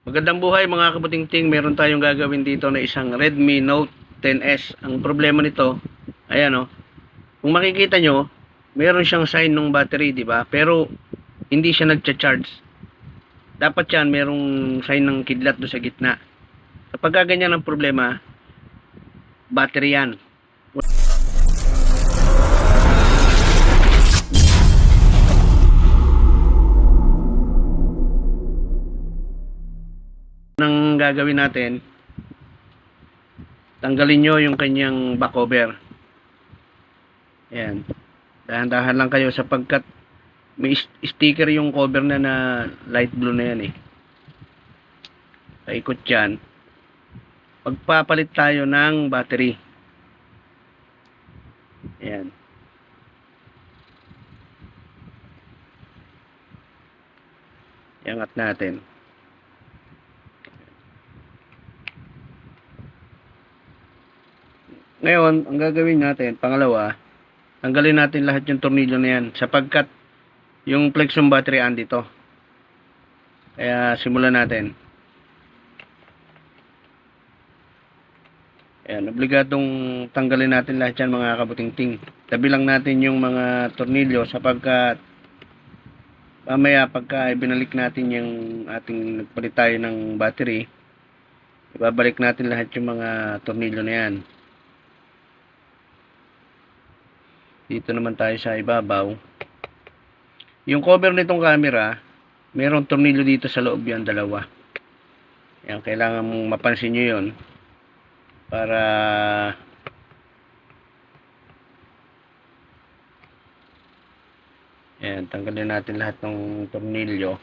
Magandang buhay mga kabutingting, meron tayong gagawin dito na isang Redmi Note 10S. Ang problema nito, ayan o, kung makikita nyo, meron siyang sign ng battery, di ba? Pero hindi siya nagcha-charge. Dapat yan, merong sign ng kidlat do sa gitna. Kapag ganyan ang problema, battery yan. Nang gagawin natin, tanggalin nyo yung kanyang back cover. Ayan. Dahan-dahan lang kayo sapagkat may sticker yung cover na na light blue na yan eh. Paikot yan. Pagpapalit tayo ng battery. Ayan. Iangat natin. Ngayon, ang gagawin natin, pangalawa, tanggalin natin lahat yung tornilyo na yan sapagkat yung flex ng battery andito. Kaya simulan natin. Ayan, obligadong tanggalin natin lahat yan mga kabutingting. Tabi lang natin yung mga tornilyo sapagkat mamaya pagka ibinalik natin yung ating nagpalit tayo ng battery, ibabalik natin lahat yung mga tornilyo na yan. Dito naman tayo sa ibabaw. Yung cover nitong camera, merong tornilyo dito sa loob yan, dalawa. Yan, kailangan mong mapansin nyo yun. Para Yan, tanggalin natin lahat ng tornilyo.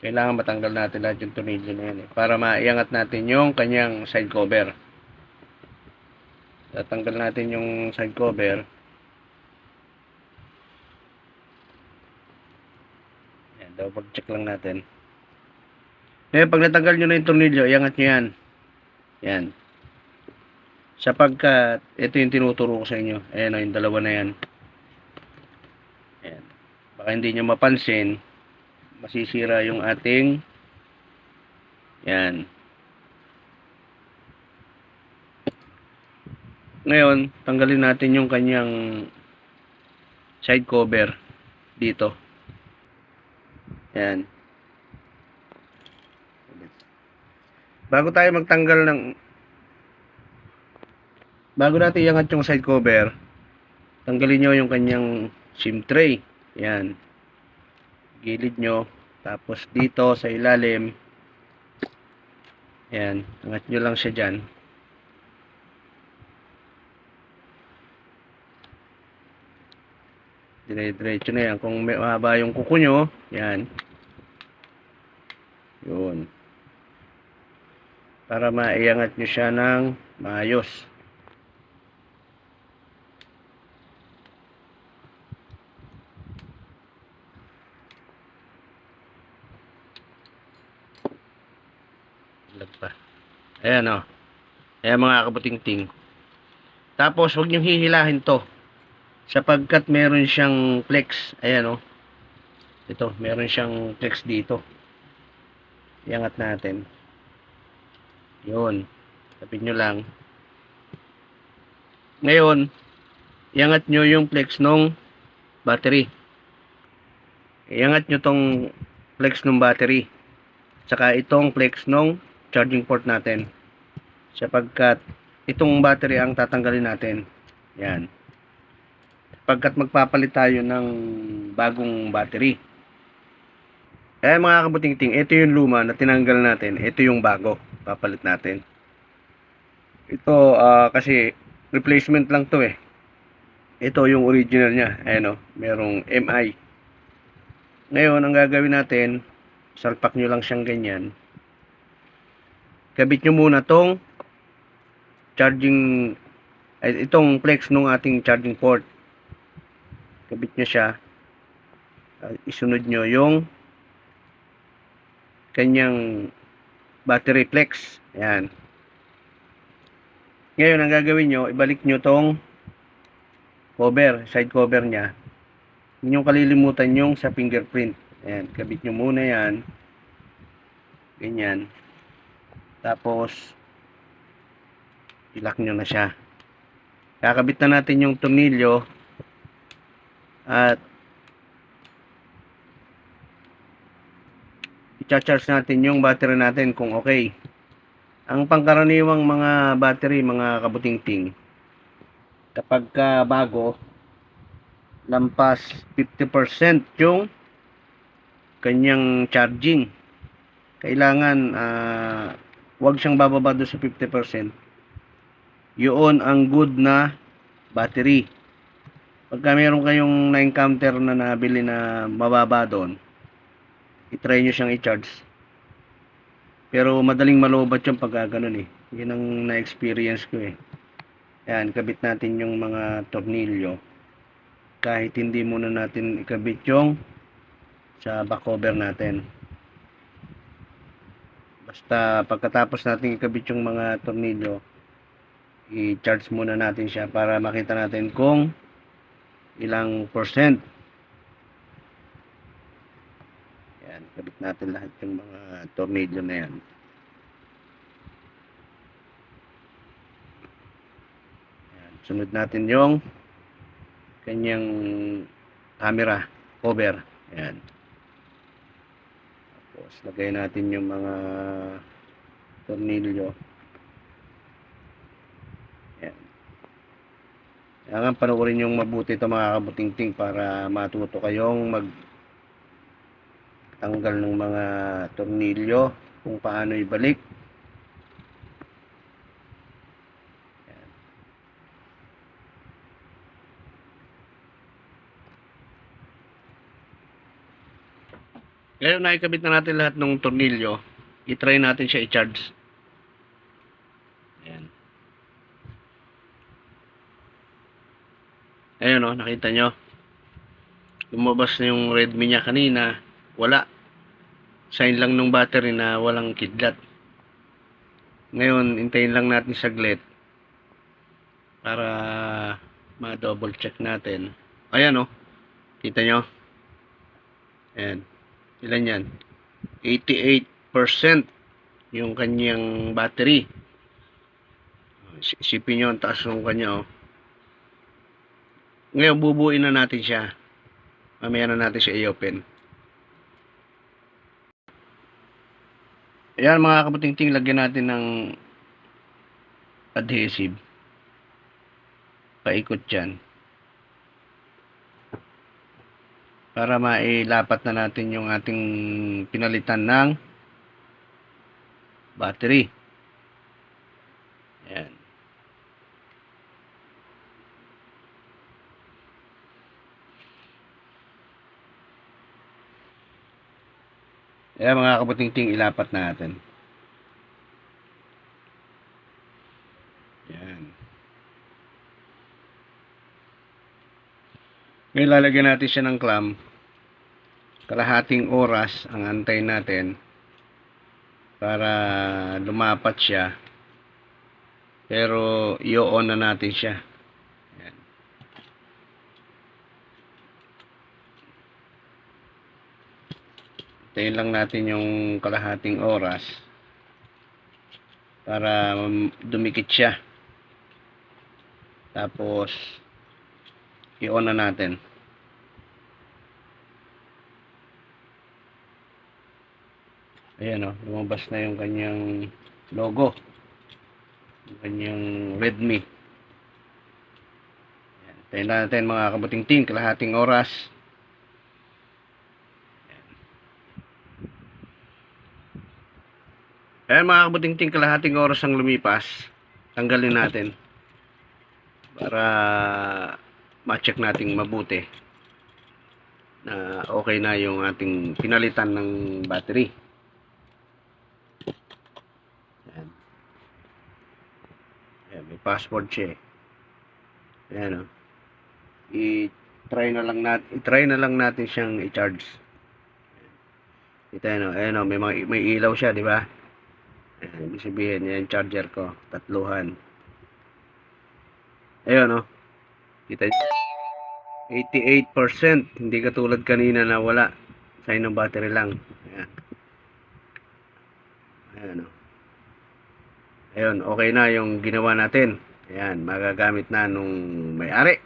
Kailangan matanggal natin lahat yung tornilyo na yan eh, para maiangat natin yung kanyang side cover. Tatanggal natin yung side cover. Yan, double check lang natin. Ngayon pag natanggal nyo na yung tornilyo iangat nyo yan. Yan sapagkat ito yung tinuturo ko sa inyo. Ayan o yung dalawa na yan. Ayan. Baka hindi nyo mapansin masisira yung ating yan. Ngayon tanggalin natin yung kanyang side cover dito. Yan. Bago tayo magtanggal ng bago natin iangat yung side cover tanggalin nyo yung kanyang sim tray. Yan gilid nyo. Tapos dito sa ilalim yan angat nyo lang siya dyan. Dire-diretso na yan. Kung may mahaba yung kuko nyo yan. Yun. Para maiangat nyo siya ng maayos Lag pa. Ayan o. Ayan mga kabutingting. Tapos, huwag niyong hihilahin to. Sapagkat meron siyang flex. Ayan o. Ito, meron siyang flex dito. Iangat natin. Yun. Tapin nyo lang. Ngayon, iangat nyo yung flex nung battery. Iangat nyo tong flex nung battery. Tsaka itong flex nung charging port natin. Sapagkat itong battery ang tatanggalin natin. Yan. Sapagkat magpapalit tayo ng bagong battery. Eh mga kabutingting ito yung luma na tinanggal natin. Ito yung bago. Papalit natin. Ito ah, kasi replacement lang to eh. Ito yung original nya ayan o merong MI ngayon ang gagawin natin salpak nyo lang siyang ganyan kabit nyo muna tong charging itong flex nung ating charging port kabit nyo siya isunod nyo yung kanyang battery flex yan ngayon ang gagawin nyo ibalik nyo tong cover, side cover niya. Hindi nyo kalilimutan yung sa fingerprint. Ayan, kabit nyo muna yan. Ganyan. Tapos, ilak nyo na siya. Kakabit na natin yung tornilyo at i-charge natin yung battery natin kung okay. Ang pangkaraniwang mga battery, mga kabutingting, kapag ka bago, lampas 50% yung kanyang charging. Kailangan ah, wag siyang bababa doon sa 50%. Yun ang good na battery. Pagka meron kayong na-encounter na nabili na mababa doon, itry nyo siyang i-charge. Pero madaling malobat yung pagka ganun eh. Yun ang na-experience ko eh. Yan, kabit natin yung mga tornilyo. Kahit hindi muna natin ikabit yung sa back cover natin. Basta pagkatapos natin ikabit yung mga tornilyo, i-charge muna natin siya para makita natin kung ilang percent. Yan, kabit natin lahat yung mga tornilyo na yan. Yan, sunod natin yung kanyang camera cover. Yan. Tapos, lagay natin yung mga tornilyo. Yan. Kailangan panoorin yung mabuti ito mga kabutingting para matuto kayong mag tanggal ng mga tornilyo kung paano ibalik. Yan. Ngayon nakikabit na natin lahat ng tornilyo. I-try natin siya i-charge. Ayan. Ayun oh, nakita nyo. Lumabas na yung Redmi niya kanina. Wala. Sign lang ng battery na walang kidlat. Ngayon, hintayin lang natin saglit para ma-double check natin. Ayan oh. Kita nyo? Ayan. Ilan yan? 88% yung kanyang battery. Isipin nyo ang taas ng kanya oh. Ngayon, bubuin na natin siya. Mamaya na natin siya i-open. Ayan mga kaputingting, lagyan natin ng adhesive. Paikot dyan. Para mailapat na natin yung ating pinalitan ng battery. Ayan. Ayan mga kaputingting, ilapat natin. Ayan. Ngayon lalagyan natin siya ng clamp. Kalahating oras ang antay natin para lumapat siya. Pero i-on na natin siya. Ayan. Tayin lang natin yung kalahating oras para dumikit siya. Tapos i-on na natin. Ayan o, lumabas na yung kanyang logo. Yung kanyang Redmi. Ayan. Tayo na natin mga kabuting-ting, kalahating oras. Ayan mga kabuting-ting, kalahating oras ang lumipas. Tanggalin natin. Para ma-check nating mabuti na okay na yung ating pinalitan ng battery. Ayan. Ayan, may password siya eh. Ayan o. I-try na lang natin, i-try na lang natin siyang i-charge. Ito ayan o, ayan o, may, mga, may ilaw siya, di ba? Ibig sabihin, yan charger ko, tatluhan. Ayun o. Kita niyo. 88%. Hindi katulad kanina na wala. Sign ng battery lang. Ayan. Ayan o. Ayun, okay na yung ginawa natin. Ayan, magagamit na nung may-ari.